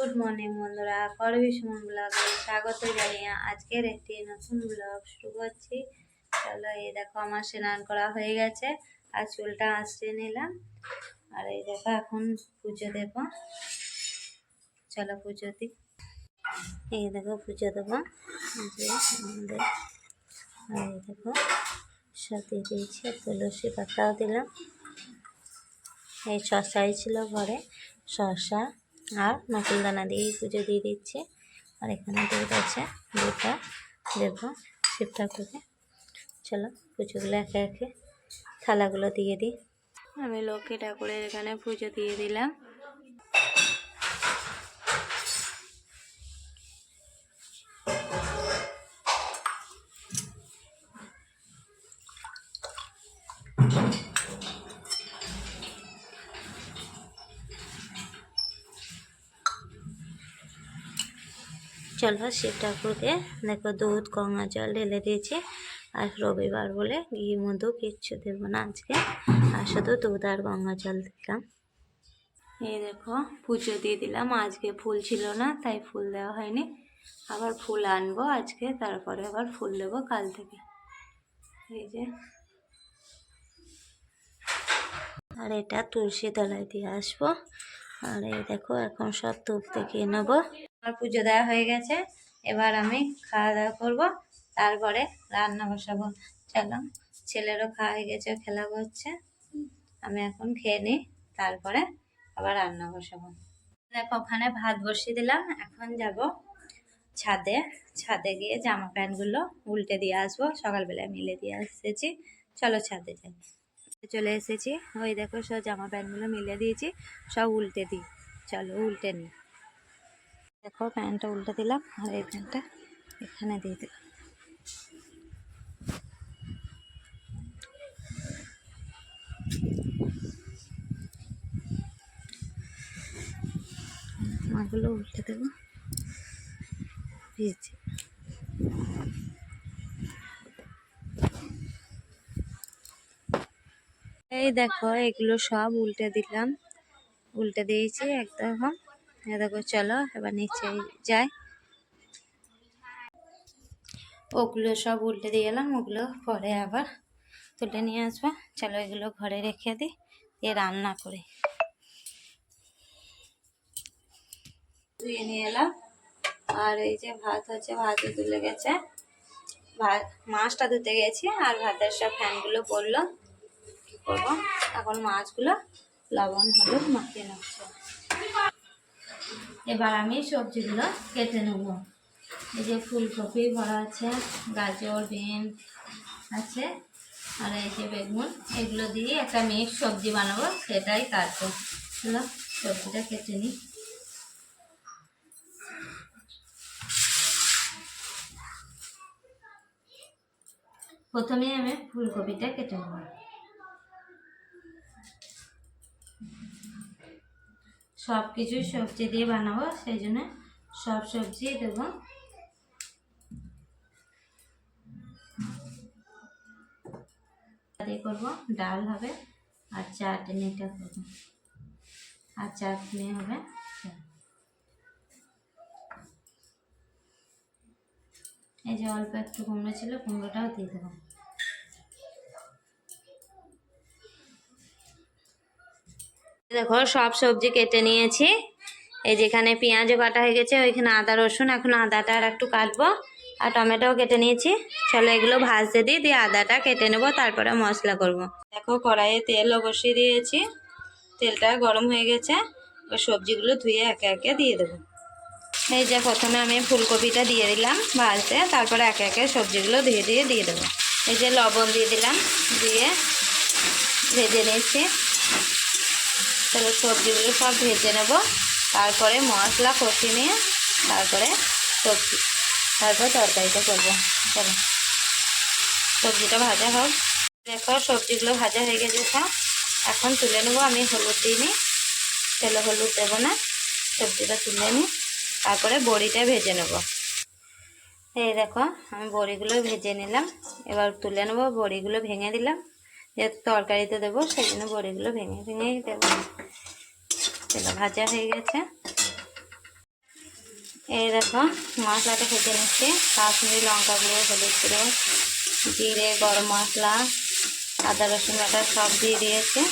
Good morning বন্ধুরা। করবি সুমন ব্লগে স্বাগত জানিয়ে আজকের একটি নতুন ব্লগ শুরু করছি। চলো এই দেখো, আমার স্নান করা হয়ে গেছে আর চুলটা আসতে নিলাম। আর এই দেখো, এখন পুজো দেব। চলো পুজো দিই। এই দেখো, পুজো দেবো। আর এই দেখো দিয়ে দিয়েছি তুলসী পাতাও দিলাম। এই শশাই ছিল ঘরে শসা আর নকুলদানা দিয়েই পুজো দিয়ে দিচ্ছে। আর এখানে দুধ আছে দুধটা দেবো শিব ঠাকুরকে। চলো পুজোগুলো একে একে থালাগুলো দিয়ে দিই। আমি লক্ষ্মী ঠাকুরের এখানে পুজো দিয়ে দিলাম। চলো শিব ঠাকুরকে দেখো দুধ, গঙ্গা জল ঢেলে দিয়েছি। আর রবিবার বলে ঘি, মধু কিচ্ছু দেবো না আজকে। আর শুধু দুধ আর গঙ্গা জল দিলাম। এই দেখো পুজো দিয়ে দিলাম। আজকে ফুল ছিল না, তাই ফুল দেওয়া হয়নি। আবার ফুল আনব আজকে, তারপরে আবার ফুল দেবো কাল থেকে। এই যে। আর এটা তুলসী তলায় দিয়ে আসব। আর এই দেখো, এখন সব ধূপ দেখিয়ে নেব। আমার পুজো দেওয়া হয়ে গেছে। এবার আমি খাওয়া দাওয়া করব, তারপরে রান্না বসাবো। চলো, ছেলেরও খাওয়া হয়ে গেছে, খেলা করছে আমি এখন খেয়ে নিই, তারপরে আবার রান্না বসাবো। দেখো, ওখানে ভাত বসিয়ে দিলাম, এখন যাব ছাদে। ছাদে গিয়ে জামা প্যান্টগুলো উল্টে দিয়ে আসব, সকালবেলায় মিলে দিয়ে এসেছি। চলো ছাদে যাই। চলে এসেছি। ওই দেখো, সব জামা প্যান্টগুলো মিলে দিয়েছি, সব উল্টে দিই। চলো, উল্টে নিই। দেখো প্যান্টটা উল্টে দিলাম আর এই প্যান্টটা এখানে দিয়ে দিলাম। মাগুলো উল্টে দেবো। ভিজে এই দেখো, এগুলো সব উল্টে দিলাম। উল্টে দিয়েছি একদম। দেখো, চলো এবার নিচে যাই। ওগুলো সব উল্টে দিয়ে গেলাম ওগুলো পরে আবার তুলে নিয়ে আসব। চলো এগুলো ঘরে রেখে দিই, দিয়ে রান্না করি। ধুয়ে নিয়ে এলাম। আর এই যে ভাত হচ্ছে, ভাতও তুলে গেছে। ভাত, মাছটা ধুতে গেছি, আর ভাতের সব ফ্যানগুলো পড়ল। করব? এখন মাছগুলো লবণ, হলুদ মাখিয়ে নিচ্ছে। এবার আমি সবজিগুলো কেটে নেব। এই যে ফুলকপি ভরা আছে, গাজর, বিন আছে, আর এই যে বেগুন, এগুলো দিয়ে একটা মিক্স সবজি বানাবো, সেটাই কাটবো। চলো, সবজিটা কেটে নিই। প্রথমে আমি ফুলকপিটা কেটে নেব। সব কিছুই সবজি দিয়ে বানাবো, সেই জন্য সব সবজি দেবো। করব ডাল হবে আর চাটনিটা করব। আর চাটনি হবে। এই যে অল্প একটু কুমড়ো ছিল, কুমড়োটাও দিয়ে দেবো। দেখো, সব সবজি কেটে নিয়েছি। এই যেখানে পেঁয়াজও কাটা হয়ে গেছে, ওইখানে আদা, রসুন, এখন আদাটা আর একটু কাটবো। আর টমেটোও কেটে নিয়েছি। চলো এগুলো ভাজতে দিই, দিয়ে আদাটা কেটে নেব, তারপরে মশলা করব। দেখো, কড়াইয়ে তেলও বসিয়ে দিয়েছি। তেলটা গরম হয়ে গেছে, এবার সবজিগুলো ধুয়ে একে একে দিয়ে দেবো। এই যে প্রথমে আমি ফুলকপিটা দিয়ে দিলাম ভাজতে, তারপরে একে একে সবজিগুলো ধুয়ে দিয়ে দিয়ে দেবো। এই যে লবণ দিয়ে দিলাম, দিয়ে ভেজে নিয়েছি। তাহলে সবজিগুলো সব ভেজে নেব। তারপরে মশলা কষিয়ে নিয়ে তারপরে সবজি, তারপর তরকারিটা করব। চলো, সবজিটা ভাজা হোক। দেখো, সবজিগুলো ভাজা হয়ে গেছে সব। এখন তুলে নেব আমি হলুদ দিইনি তেলে হলুদ দেবো না, সবজিটা তুলে নিই। তারপরে বড়িটা ভেজে নেব। এই দেখো, আমি বড়িগুলো ভেজে নিলাম। এবার তুলে নেব, বড়িগুলো ভেঙে দিলাম। যেহেতু তরকারিতে দেবো সেই জন্য বড়িগুলো ভেঙে ভেঙেই দেবো। তেল ভাজা হয়ে গেছে। এই দেখো, মশলাটা খেতে নিচ্ছে। কাশ্মীরি লঙ্কা গুঁড়ো, হলুদ গুঁড়ো, জিরে, গরম মশলা, আদা, রসুন বাটা সব দিয়ে দিয়েছে।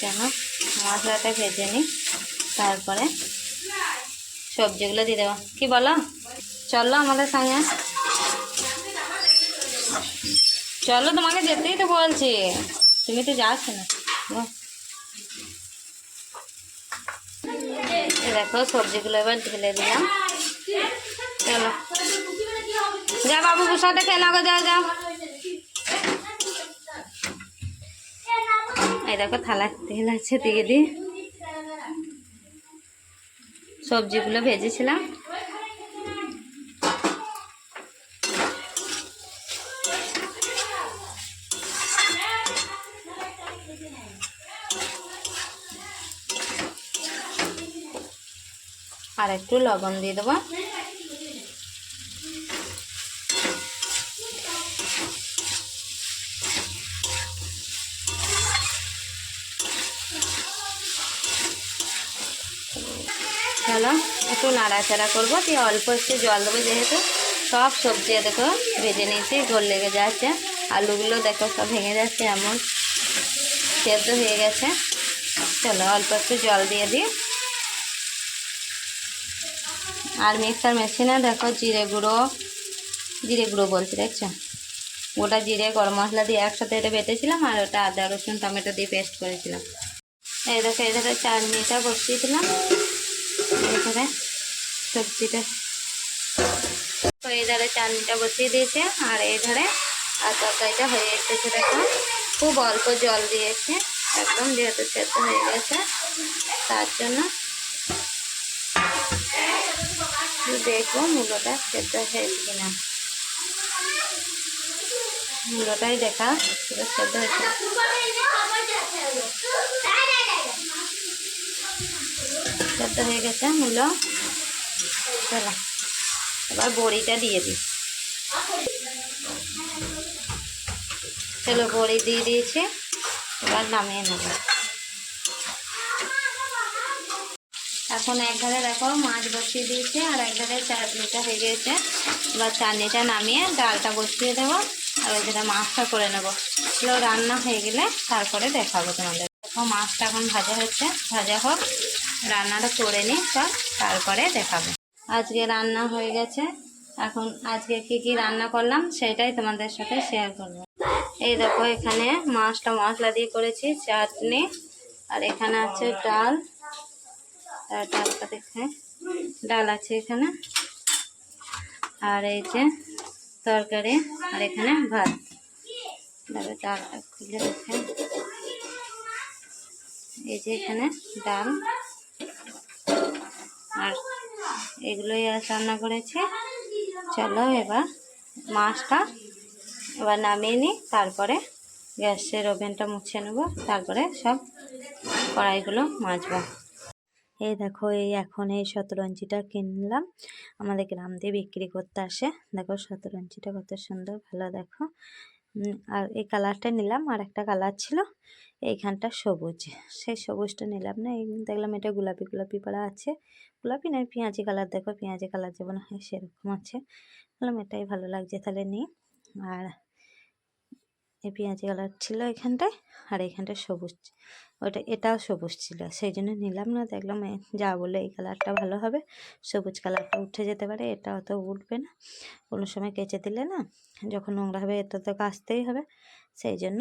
কেন মশলাটা ভেজে নিই। তারপরে সবজিগুলো দিয়ে দেবো। কি বলো? চলো আমাদের সঙ্গে। চলো তোমাকে যেতেই তো বলছি। তুমি তো যাচ্ছ না। দেখো, সবজিগুলো এবার ঢেলে দিলাম। চলো। যা বাবু সাথে খেলা গো, যাও যাও। এই দেখো থালা তেল আছে, দিয়ে দিই। সবজিগুলো ভেজেছিলাম। আর একটু লবণ দিয়ে দেবো। চলো একটু নাড়াচাড়া করব, দিয়ে অল্প একটু জল দেবো যেহেতু। সব সবজি দেখো ভেজে নিয়েছি গোল লেগে যাচ্ছে। আলুগুলো দেখো সব ভেঙে যাচ্ছে এমন। সেদ্ধ হয়ে গেছে। চলো অল্প একটু জল দিয়ে দিই। আর মিক্সার মেশিনে দেখো জিরে গুঁড়ো জিরে গুঁড়ো বলছি, দেখছ? গোটা জিরে, গরম মশলা দিয়ে একসাথে এটা বেটেছিলাম আর ওটা আদা, রসুন, টমেটো দিয়ে পেস্ট করেছিলাম। এই দেখো, এই ধরে চাটনিটা বসিয়েছিলাম এই ধরে সবজিটা। তো এই ধারে চাটনিটা বসিয়ে দিয়েছে আর এই ধারে আর তরকারিটা হয়ে এসেছে, দেখো। খুব অল্প জল দিয়েছে, একদম যেহেতু সেদ্ধ হয়ে গেছে, তার জন্য একটু দেখব, মূলোটা সেদ্ধ হয়েছে কিনা। মূলোটাই দেখা সেদ্ধ হয়েছে। সেদ্ধ হয়ে গেছে মূলো। চলো, এবার বড়িটা দিয়ে দিই। চলো, বড়ি দিয়ে দিয়েছি, এবার নামিয়ে নেব। এখন এক ধারে দেখো মাছ বসিয়ে দিয়েছে আর এক ধারে চাটনিটা হয়ে গিয়েছে এবার চাটনিটা নামিয়ে ডালটা বসিয়ে দেবো আর ওই ধারে মাছটা করে নেব। এগুলো রান্না হয়ে গেলে তারপরে দেখাবো তোমাদের। দেখো মাছটা এখন ভাজা হচ্ছে, ভাজা হোক, রান্নাটা করে নিই সব তারপরে দেখাবো। আজকে রান্না হয়ে গেছে। এখন আজকে কি কি রান্না করলাম সেটাই তোমাদের সাথে শেয়ার করব। এই দেখো এখানে মাছটা মশলা দিয়ে করেছি, চাটনি, আর এখানে আছে ডাল আর ডালটা দেখে ডাল আছে এখানে। আর এই যে তরকারি, আর এখানে ভাত। তবে ডালটা খুলে দেখে এই যে এখানে ডাল। আর এগুলোই রান্না করেছি। চলো এবার মাছটা এবার নামিয়ে নিই, তারপরে গ্যাসের ওভেনটা মুছে নেব, তারপরে সব কড়াইগুলো মাজবো। এই দেখো, এই এখন এই শতরঞ্জিটা কিনলাম। আমাদের গ্রাম দিয়ে বিক্রি করতে আসে। দেখো, শতরঞ্জিটা কত সুন্দর, ভালো দেখো। আর এই কালারটা নিলাম, আর একটা কালার ছিল, এইখানটা সবুজ। সেই সবুজটা নিলাম না, এই দেখলাম এটা গোলাপি গোলাপি পাড়া আছে। গোলাপি নয়, পেঁয়াজি কালার দেখো, পেঁয়াজি কালার যেমন হয় সেরকম আছে। বললাম এটাই ভালো লাগছে, তাহলে নিই। আর এই পেঁয়াজি কালার ছিল এখানটায় আর এখানটায় সবুজ ওটা, এটাও সবুজ ছিল। সেই জন্য নিলাম না, দেখলাম যা বলে এই কালারটা ভালো হবে, সবুজ কালারটা উঠে যেতে পারে, এটা অত উঠবে না। কোনো সময় কেচে দিলে না, যখন নোংরা হবে এটা তো কাচতেই হবে। সেই জন্য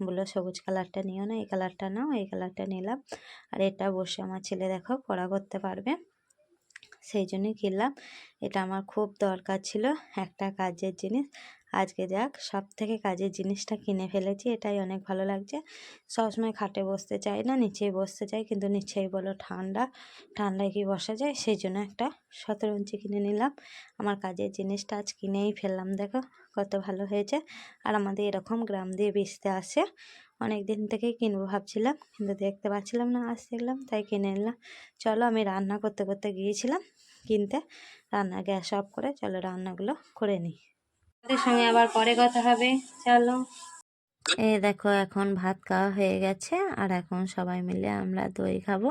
বলল সবুজ কালারটা নিও না, এই কালারটা নাও, এই কালারটা নিলাম। আর এটা বসে আমার ছেলে দেখো পড়া করতে পারবে। সেই জন্যই কিনলাম। এটা আমার খুব দরকার ছিল একটা কাজের জিনিস। আজকে যাক সব থেকে কাজের জিনিসটা কিনে ফেলেছি, এটাই অনেক ভালো লাগছে। সবসময় খাটে বসতে চাই না, নিচেই বসতে চাই, কিন্তু নিচেই বলো ঠান্ডা, ঠান্ডায় কি বসা যায়? সেই জন্য একটা সতেরো ইঞ্চি কিনে নিলাম। আমার কাজের জিনিসটা আজ কিনেই ফেললাম, দেখো কত ভালো হয়েছে। আর আমাদের এরকম গ্রাম দিয়ে বেচতে আসে অনেক দিন থেকেই কিনবো ভাবছিলাম, কিন্তু দেখতে পাচ্ছিলাম না আজ দেখলাম তাই কিনে নিলাম। চলো আমি রান্না করতে করতে গিয়েছিলাম কিনতে রান্না গ্যাস অফ করে চলো রান্নাগুলো করে নিই। আমাদের সঙ্গে আবার পরে কথা হবে, চলো। এই দেখো, এখন ভাত খাওয়া হয়ে গেছে, আর এখন সবাই মিলে আমরা দই খাব।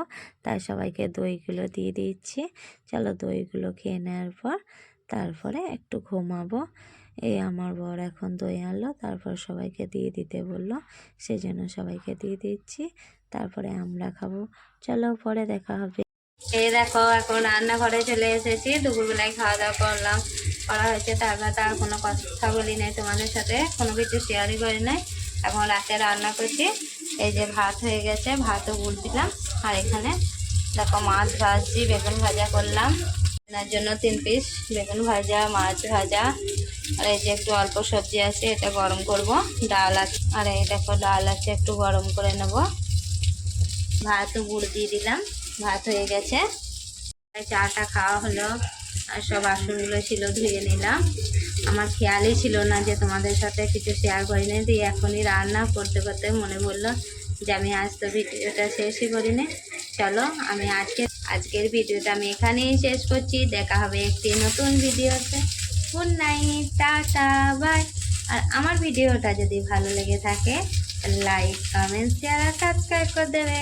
তাই সবাইকে দইগুলো দিয়ে দিচ্ছি। চলো দইগুলো খেয়ে নেওয়ার পর তারপরে একটু ঘুমাবো। এই আমার বর এখন দই আনলো, তারপর সবাইকে দিয়ে দিতে বলল সেই জন্য সবাইকে দিয়ে দিচ্ছি। তারপরে আমরা খাব। চলো, পরে দেখা হবে। এই দেখো, এখন রান্নাঘরে চলে এসেছি। দুপুরবেলায় খাওয়া দাওয়া করলাম। করা হয়েছে, তারপর তার কোনো কথা বলি নাই তোমাদের সাথে। কোনো কিছু শেয়ারই করি নাই। এখন রাতে রান্না করছি। এই যে ভাত হয়ে গেছে, ভাতও গুড় দিলাম। আর এখানে দেখো মাছ ভাজছি, বেগুন ভাজা করলাম। এনার জন্য তিন পিস বেগুন ভাজা, মাছ ভাজা। আর এই যে একটু অল্প সবজি আছে, এটা গরম করব। ডাল আছে আর এই দেখো ডাল আছে, একটু গরম করে নেব। ভাতও গুড় দিয়ে দিলাম। ভাত হয়ে গেছে। চাটা খাওয়া হলো আর সব বাসনগুলো ছিল ধুয়ে নিলাম। আমার খেয়ালই ছিল না যে তোমাদের সাথে কিছু শেয়ার করিনি দিয়ে এখনই রান্না করতে করতে মনে পড়ল যে আমি আজ তো ভিডিওটা শেষই করিনি। চলো আমি আজকে, আজকের ভিডিওটা আমি এখানেই শেষ করছি। দেখা হবে একটি নতুন ভিডিওতে। গুড নাইট টাটা বাই আর আমার ভিডিওটা যদি ভালো লেগে থাকে লাইক কমেন্ট শেয়ার আর সাবস্ক্রাইব করে দেবে।